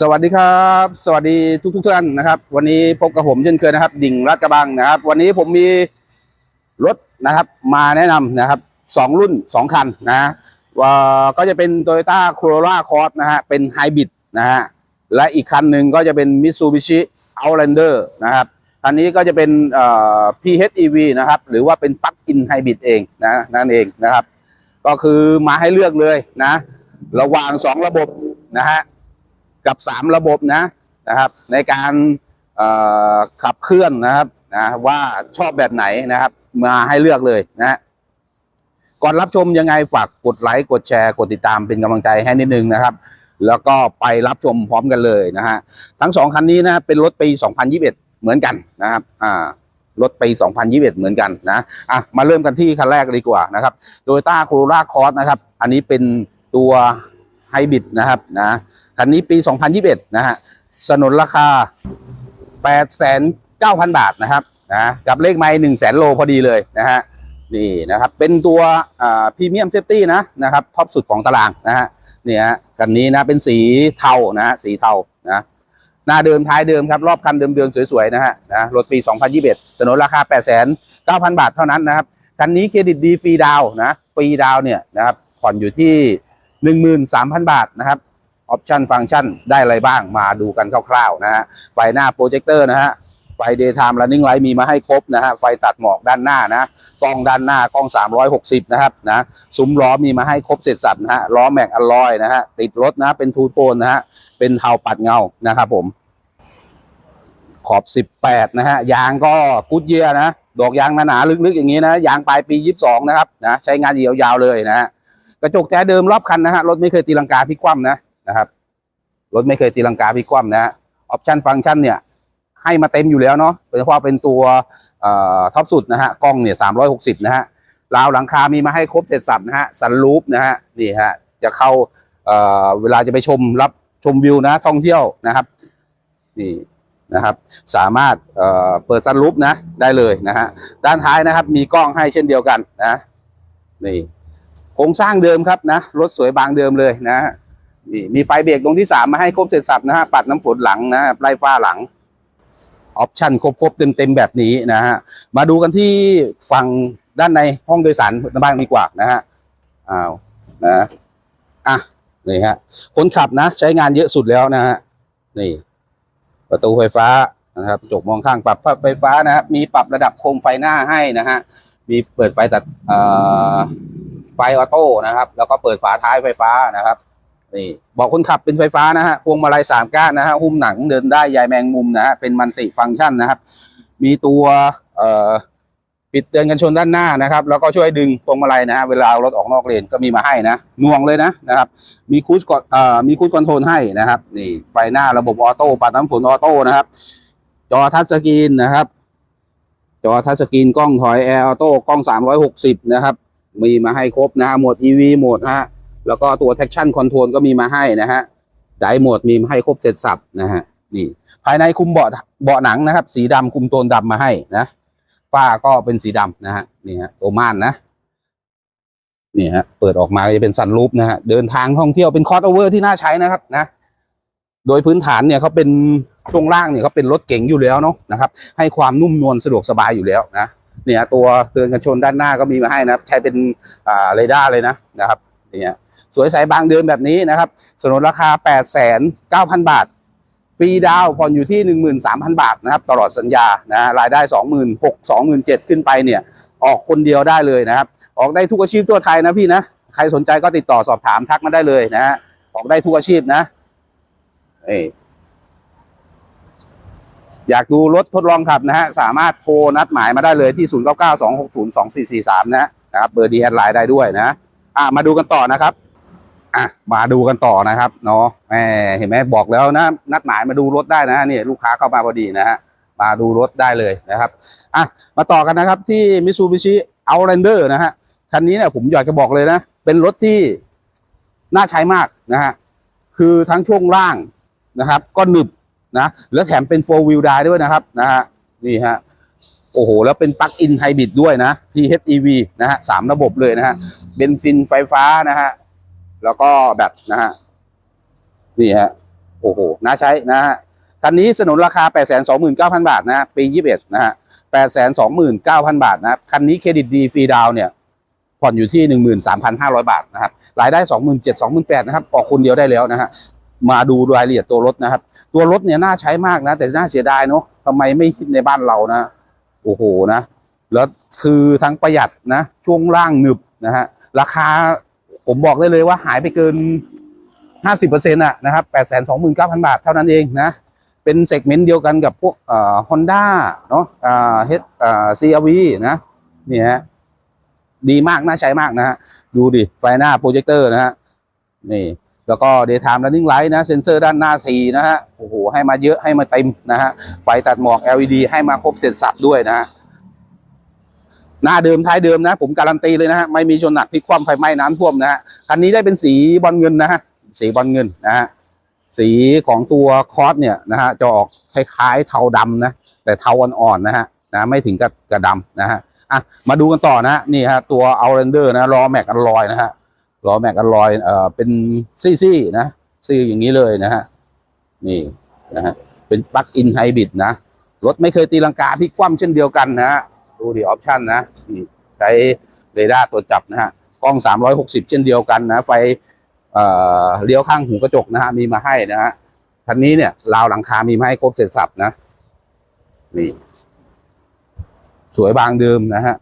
สวัสดีครับ สวัสดีทุกทุกท่านนะครับ วันนี้พบกับผมเช่นเคยนะครับ ดิ่งรัดกระบังนะครับ วันนี้ผมมีรถนะครับ มาแนะนำนะครับสองรุ่นสองคันนะว่าก็จะเป็น Toyota Corolla Cross นะฮะเป็นไฮบริดนะฮะและอีกคันหนึ่งก็จะเป็น Mitsubishi Outlander นะครับคันนี้ก็จะเป็นเอ่อ PHEV นะครับ หรือว่าเป็นปลั๊กอินไฮบริดเองนะนั่นเองนะครับ ก็คือมาให้เลือกเลยนะ ระหว่างสองระบบนะฮะ กับสามระบบนะนะครับ ในการขับเคลื่อนนะครับนะว่าชอบแบบไหนนะครับ มาให้เลือกเลยนะก่อนรับชมยังไงฝากกดไลค์กดแชร์กดติดตามเป็นกำลังใจให้นิดนึงนะครับ แล้วก็ไปรับชมพร้อมกันเลยนะฮะทั้งสองคันนี้นะเป็นรถปี 2021 เหมือนกันนะครับอ่ารถปี 2021 เหมือนกันนะอะมาเริ่มกันที่คันแรกดีกว่านะครับ Toyota Corolla Cross นะครับ อันนี้เป็นตัวไฮบริดนะครับนะ คันนี้ปี 2021 นะฮะสนุนราคา 8,900 บาทนะครับนะกับเลขไม้1 0 0 0 0 0 โลพอดีเลยนะฮะนี่นะครับเป็นตัวพรีเมียมเซฟตี้นะนะครับท็อปสุดของตารางนะฮะนี่ฮะคันนี้นะเป็นสีเทานะฮะสีเทานะหน้าเดิมท้ายเดิมครับรอบคันเดิมๆสวยๆนะฮะนะรถปี 2021 สนุนราคา 8,900 บาทเท่านั้นนะครับคันนี้เครดิตดีฟรีดาวนะฟรีดาวเนี่ยนะครับผ่อนอยู่ที่ 13,000 บาทนะครับ ออปชันฟังก์ชันได้อะไรบ้างมาดูกันคร่าวๆนะฮะไฟหน้าโปรเจคเตอร์นะฮะไฟ daytime running light มีมาให้ครบนะฮะไฟตัดหมอกด้านหน้านะกล้องด้านหน้ากล้อง 360 นะครับนะซุ้มล้อมีมาให้ครบเสร็จสับนะฮะล้อแม็กอลลอยนะฮะติดรถนะเป็นทูโทนนะฮะเป็นเทาปัดเงานะครับผม ขอบ 18 นะฮะยางก็กุดเยียนะดอกยางหนาๆลึกๆ อย่างนี้นะยางปลายปี 22 นะครับนะใช้งานยาวๆเลยนะฮะกระจกแท้เดิมรอบคันนะฮะรถไม่เคยตีลังกาพลิกคว่ำนะ นะครับ รถไม่เคยตีลังกาพลิกคว่ำนะฮะออปชันฟังก์ชันเนี่ย ให้มาเต็มอยู่แล้วเนาะโดยเฉพาะเป็นตัวท็อปสุดนะฮะกล้องเนี่ยสามร้อยหกสิบนะฮะราวหลังคามีมาให้ครบเสร็จสับนะฮะสันลูปนะฮะนี่ฮะจะเข้าเเวลาจะไปชมรับชมวิวนะท่องเที่ยวนะครับนี่นะครับ สามารถเเปิดซันลูปนะได้เลยนะฮะด้านท้ายนะครับ มีกล้องให้เช่นเดียวกันนะนี่โครงสร้างเดิมครับนะรถสวยบางเดิมเลยนะฮะ นี่มีไฟเบรกตรงที่สามมาให้ครบเสร็จสับนะฮะปัดน้ำฝนหลังนะฮะไล่ฟ้าหลังออปชั่นครบๆเต็มๆแบบนี้นะฮะมาดูกันที่ฝั่งด้านในห้องโดยสารบ้างดีกว่านะฮะอ้าวนะอะนี่ฮะคนขับนะ ใช้งานเยอะสุดแล้วนะฮะนี่ ประตูไฟฟ้านะครับจกมองข้างปรับไฟฟ้านะครับมีปรับระดับโคมไฟหน้าให้นะฮะมีเปิดไฟตัดเอ่อไฟออโต้นะครับ แล้วก็เปิดฝาท้ายไฟฟ้านะครับ นี่บอกคนขับเป็นไฟฟ้านะฮะพวงมาลัยสามก้านนะฮะหุ้มหนังเดินได้ยายแมงมุมนะฮะเป็นมันติฟังก์ชันนะครับ มีตัวเอ่อปิดเตือนกันชนด้านหน้านะครับ แล้วก็ช่วยดึงพวงมาลัยนะฮะเวลาเอารถออกนอกเลนก็มีมาให้นะน่วงเลยนะนะครับ มีคูสกดเอ่อมีคูสคอนโทรลให้นะครับ นี่ไฟหน้าระบบออโต้ปัดน้ำฝนออโต้นะครับ จอทัชสกรีนนะครับ จอทัชสกรีนกล้องถอยแอร์ออโต้กล้อง 360 นะครับ มีมาให้ครบนะฮะโหมด EV โหมดฮะ แล้วก็ตัว traction control ก็มีมาให้นะฮะไดโหมดมีมาให้ครบเสร็จสับนะฮะนี่ภายในคุมเบาะเบาะหนังนะครับ สีดำคุมโทนดำมาให้นะฝ้าก็เป็นสีดำนะฮะนี่ฮะตัวม่านนะนี่ฮะเปิดออกมาจะเป็นซันรูปนะฮะเดินทางท่องเที่ยวเป็นคอร์ o โอเวอร์ที่น่าใช้นะครับนะโดยพื้นฐานเนี่ยเขาเป็นช่วงล่างเนี่ยเขาเป็นรถเก๋งอยู่แล้วเนาะนะครับ ให้ความนุ่มนวลสะดวกสบายอยู่แล้วนะเนี่ยตัวเตือนกันชนด้านหน้าก็มีมาให้นะใช้เป็นอ่าเรดาร์เลยนะนะครับ เนี่ยสวยใสบางเดินแบบนี้นะครับสนุนราคา 8 9 0 0 0 บาท ฟรีดาวน์ผ่อนอยู่ที่ 13,000 บาทนะครับ ตลอดสัญญานะรายได้ 26,000 27,000 ขึ้นไปเนี่ย ออกคนเดียวได้เลยนะครับ ออกได้ทุกอาชีพทั่วไทยนะพี่นะ ใครสนใจก็ติดต่อสอบถามทักมาได้เลยนะฮะออกได้ทุกอาชีพนะเอ้ยอยากดูรถทดลองขับนะฮะ สามารถโทรนัดหมายมาได้เลยที่ 0 9 9 2 6 0 2 4 4 3 นะนะครับ เบอร์ดีแอดไลน์ได้ด้วยนะ อะมาดูกันต่อนะครับอะมาดูกันต่อนะครับเนาะแหมเห็นไหมบอกแล้วนะนัดหมายมาดูรถได้นะนี่ลูกค้าเข้ามาพอดีนะฮะมาดูรถได้เลยนะครับอะมาต่อกันนะครับที่ Mitsubishi Outlander นะฮะคันนี้เนี่ยผมอยากจะบอกเลยนะ เป็นรถที่น่าใช้มากนะฮะคือทั้งช่วงล่างนะครับ ก็หนึบนะแล้วแถมเป็น4 wheel drive ด้วยนะครับนะฮะนี่ฮะโอ้โห แล้วเป็นปลั๊กอินไฮบริดด้วยนะ PHEV นะฮะสามระบบเลยนะฮะ เบนซินไฟฟ้านะฮะ แล้วก็แบตนะฮะ นี่ฮะ โอ้โห น่าใช้นะฮะ คันนี้สนุนราคา 8 2 9 0 0 0 บาทนะฮะ ปี 21 นะฮะ 8 2 9 0 0 0 บาทนะคันนี้เครดิตดีฟรีดาวเนี่ย ผ่อนอยู่ที่ 13,500 บาทนะครับ รายได้ 27,000 28,000นะครับ ออกคนเดียวได้แล้วนะฮะ มาดูรายละเอียดตัวรถนะครับ ตัวรถเนี่ยน่าใช้มากนะ แต่น่าเสียดายเนาะทำไมไม่คิดในบ้านเรานะ โอ้โหนะ แล้วคือทั้งประหยัดนะ ช่วงล่างหนึบนะฮะ ราคาผมบอกได้เลยว่าหายไปเกิน 50%อะนะครับ829,000 บาทเท่านั้นเองนะ เป็นเซกเมนต์เดียวกันกับพวกเอ่อฮอนด้าเนาะอ่าเฮดอ่าซีอาวีนะนี่ฮะดีมาก น่าใช้มากนะฮะ ดูดิ ไฟหน้าโปรเจคเตอร์นะฮะ นี่ แล้วก็ daytime running light นะ เซ็นเซอร์ด้านหน้า 4 นะฮะ โอ้โห ให้มาเยอะให้มาเต็มนะฮะ ไฟตัดหมอก LED ให้มาครบเสร็จสับด้วยนะฮะ หน้าเดิมท้ายเดิมนะ ผมการันตีเลยนะฮะไม่มีชนหนักพลิกคว่ำไฟไหม้น้ำท่วมนะฮะคันนี้ได้เป็นสีบอลเงินนะฮะสีบอลเงินนะฮะสีของตัวคอสเนี่ยนะฮะจะออกคล้ายๆเทาดำนะแต่เทาอ่อนๆนะฮะนะไม่ถึงกับกระดำนะฮะอะมาดูกันต่อนะฮะนี่ฮะตัวเอาเรนเดอร์นะล้อแม็กอันลอยนะฮะล้อแม็กอันลอยเอ่อเป็นซี่ๆนะซี่อย่างนี้เลยนะฮะนี่นะฮะเป็นปลั๊กอินไฮบริดนะรถไม่เคยตีลังกาพลิกคว่ำเช่นเดียวกันนะฮะ ดูดิออปชั่นนะใช้เรดาร์ตรวจจับนะฮะกล้อง 360 เช่นเดียวกันนะ ไฟเอ่อเลี้ยวข้างหูกระจกนะฮะมีมาให้นะฮะคันนี้เนี่ยราวหลังคามีมาให้ครบเสร็จสับนะนี่สวยบางเดิมนะฮะ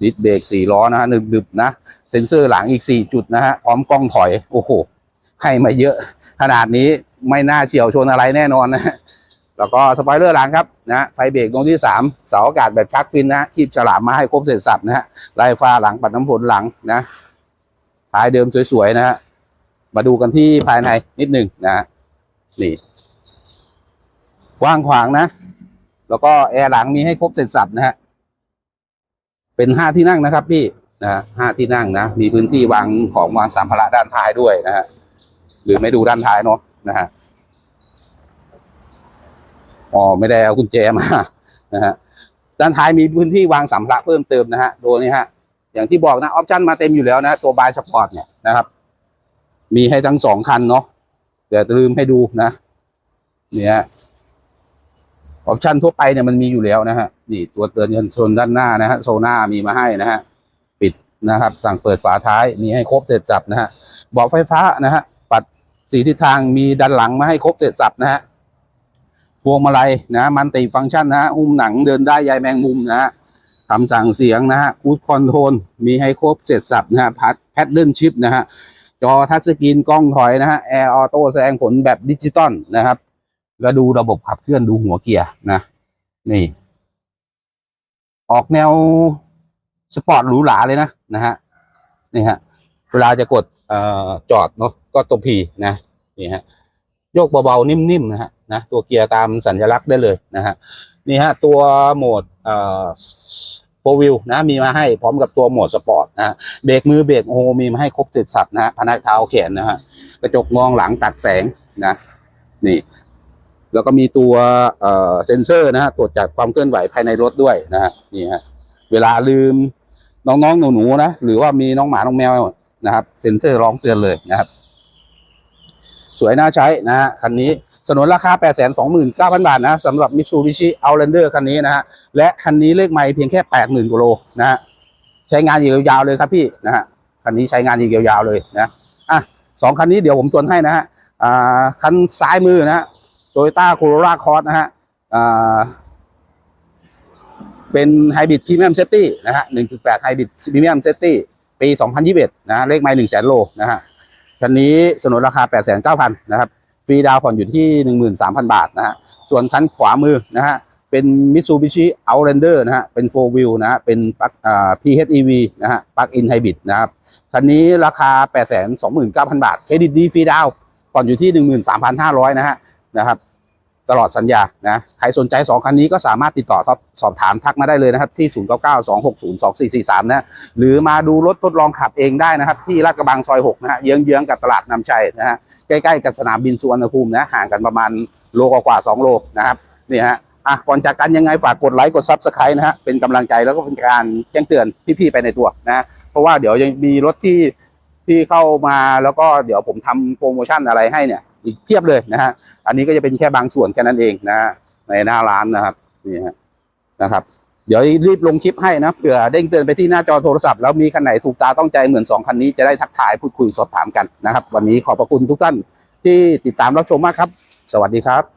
ดิสเบรกสี่ล้อนะฮะดึบนะ เซ็นเซอร์หลังอีกสี่จุดนะฮะพร้อมกล้องถอย โอ้โหให้มาเยอะ ขนาดนี้ไม่น่าเฉียวชนอะไรแน่นอนนะ แล้วก็สปอยเลอร์หลังครับนะไฟเบรกตรงที่สามเสาอากาศแบบชักฟินนะคีบฉลามมาให้ครบเสร็จสับนะฮะไล่ฟ้าหลังปัดน้ำฝนหลังนะท้ายเดิมสวยๆนะฮะมาดูกันที่ภายในนิดหนึ่งนะนี่กว้างขวางนะ แล้วก็แอร์หลังมีให้ครบเสร็จสับนะฮะเป็นห้าที่นั่งนะครับ พี่นะห้าที่นั่งนะมีพื้นที่วางของวางสัมภาระด้านท้ายด้วยนะฮะหรือไม่ดูด้านท้ายเนาะนะฮะ อ๋อไม่ได้เอากุญแจมานะฮะด้านท้ายมีพื้นที่วางสัมภาระเพิ่มเติมนะฮะโดยนี้ฮะอย่างที่บอกนะออปชั่นมาเต็มอยู่แล้วนะ ตัวบายสปอร์ตเนี่ยนะครับ มีให้ทั้งสองคันเนาะเดี๋ยวลืมให้ดูนะเนี่ยออปชั่นทั่วไปเนี่ยมันมีอยู่แล้วนะฮะนี่ตัวเตือนเงินโซนด้านหน้านะฮะโซน่ามีมาให้นะฮะปิดนะครับ สั่งเปิดฝาท้ายมีให้ครบเสร็จสับนะฮะเบาะไฟฟ้านะฮะปัดสีทิศทางมีด้านหลังมาให้ครบเสร็จสับนะฮะ พวงมาลัยนะ มันติฟังก์ชันนะฮะหุ้มหนังเดินได้ยายแมงมุมนะฮะคำสั่งเสียงนะฮะคูดคอนโทรลมีให้ครบเสร็จสับนะฮะพัดแพดเดิลชิปนะฮะจอทัชสกรีนกล้องถอยนะฮะแอร์ออโต้แสดงผลแบบดิจิตอลนะครับแล้วดูระบบขับเคลื่อนดูหัวเกียร์นะ นี่ ออกแนวสปอร์ตหรูหราเลยนะนะฮะนี่ฮะเวลาจะกดเอ่อจอดเนาะก็ตัวพีนะนี่ฮะโยกเบาๆนิ่มๆนะฮะ นะตัวเกียร์ตามสัญลักษณ์ได้เลยนะฮะนี่ฮะตัวโหมดเอ่อโฟวิลนะมีมาให้พร้อมกับตัวโหมดสปอร์ตนะเบรกมือเบรกโฮมีมาให้ครบเสร็จสับนะฮะพนักเท้าแขนนะฮะกระจกมองหลังตัดแสงนะนี่แล้วก็มีตัวเอ่อเซ็นเซอร์นะฮะตรวจจับความเคลื่อนไหวภายในรถด้วยนะฮะนี่ฮะเวลาลืมน้องๆหนูๆนะหรือว่ามีน้องหมาน้องแมวนะครับ เซ็นเซอร์ร้องเตือนเลยนะครับ สวยน่าใช้นะฮะคันนี้ สนนราคา 8 2 9 0 0 0 บาทนะสำหรับ Mitsubishi Outlander คันนี้นะฮะ และคันนี้เลขไมล์เพียงแค่ 80,000กิโลนะฮะ ใช้งานอีกยาวๆเลยครับพี่นะฮะ คันนี้ใช้งานอีกยาวๆเลยนะ อะสองคันนี้เดี๋ยวผมทวนให้นะฮะ อ่า คันซ้ายมือนะฮะโตโยต้าโคโรล่าคอร์สนะฮะ อ่า เป็นไฮบริดพรีเมียมเซฟตี้นะฮะ 1.8ไฮบริดพรีเมียมเซฟตี้ปี 2021 นะฮะ เลขไมล์1แสนโลนะฮะ คันนี้สนนราคา 8,900นะครับ ฟรีดาวผ่อนอยู่ที่ 13,000 บาทนะฮะส่วนคันขวามือนะฮะเป็น Mitsubishi Outlander นะฮะเป็น 4 wheel นะฮะเป็นปลั๊กอ่า PHEV นะฮะปลั๊กอินไฮบริดนะครับคันนี้ราคา 829,000 บาท เครดิตดีฟรีดาวผ่อนอยู่ที่ 13,500 นะฮะนะครับ ตลอดสัญญานะใครสนใจ 2 คันนี้ก็สามารถติดต่อสอบสอบถามทักมาได้เลยนะครับ ที่ 0992602443 นะหรือมาดูรถทดลองขับเองได้นะครับ ที่ลาดกระบังซอย 6 นะฮะเยื้องๆกับตลาดนำชัยนะฮะใกล้ๆกับสนามบินสุวรรณภูมินะห่างกันประมาณโลกว่าๆ2โลนะครับนี่ฮะอะก่อนจากกันยังไงฝากกดไลค์กดซับสไครต์นะฮะเป็นกำลังใจแล้วก็เป็นการแจ้งเตือนพี่ๆไปในตัวนะเพราะว่าเดี๋ยวยังมีรถที่ที่เข้ามาแล้วก็เดี๋ยวผมทำโปรโมชั่นอะไรให้เนี่ย อีกเพียบเลยนะฮะอันนี้ก็จะเป็นแค่บางส่วนแค่นั้นเองนะฮะในหน้าร้านนะครับนี่ฮะนะครับ เดี๋ยวรีบลงคลิปให้นะเผื่อเด้งเตือนไปที่หน้าจอโทรศัพท์แล้วมีคันไหนถูกตาต้องใจเหมือนสองคันนี้จะได้ทักทายพูดคุยสอบถามกันนะครับ วันนี้ขอบพระคุณทุกท่านที่ติดตามรับชมมากครับ สวัสดีครับ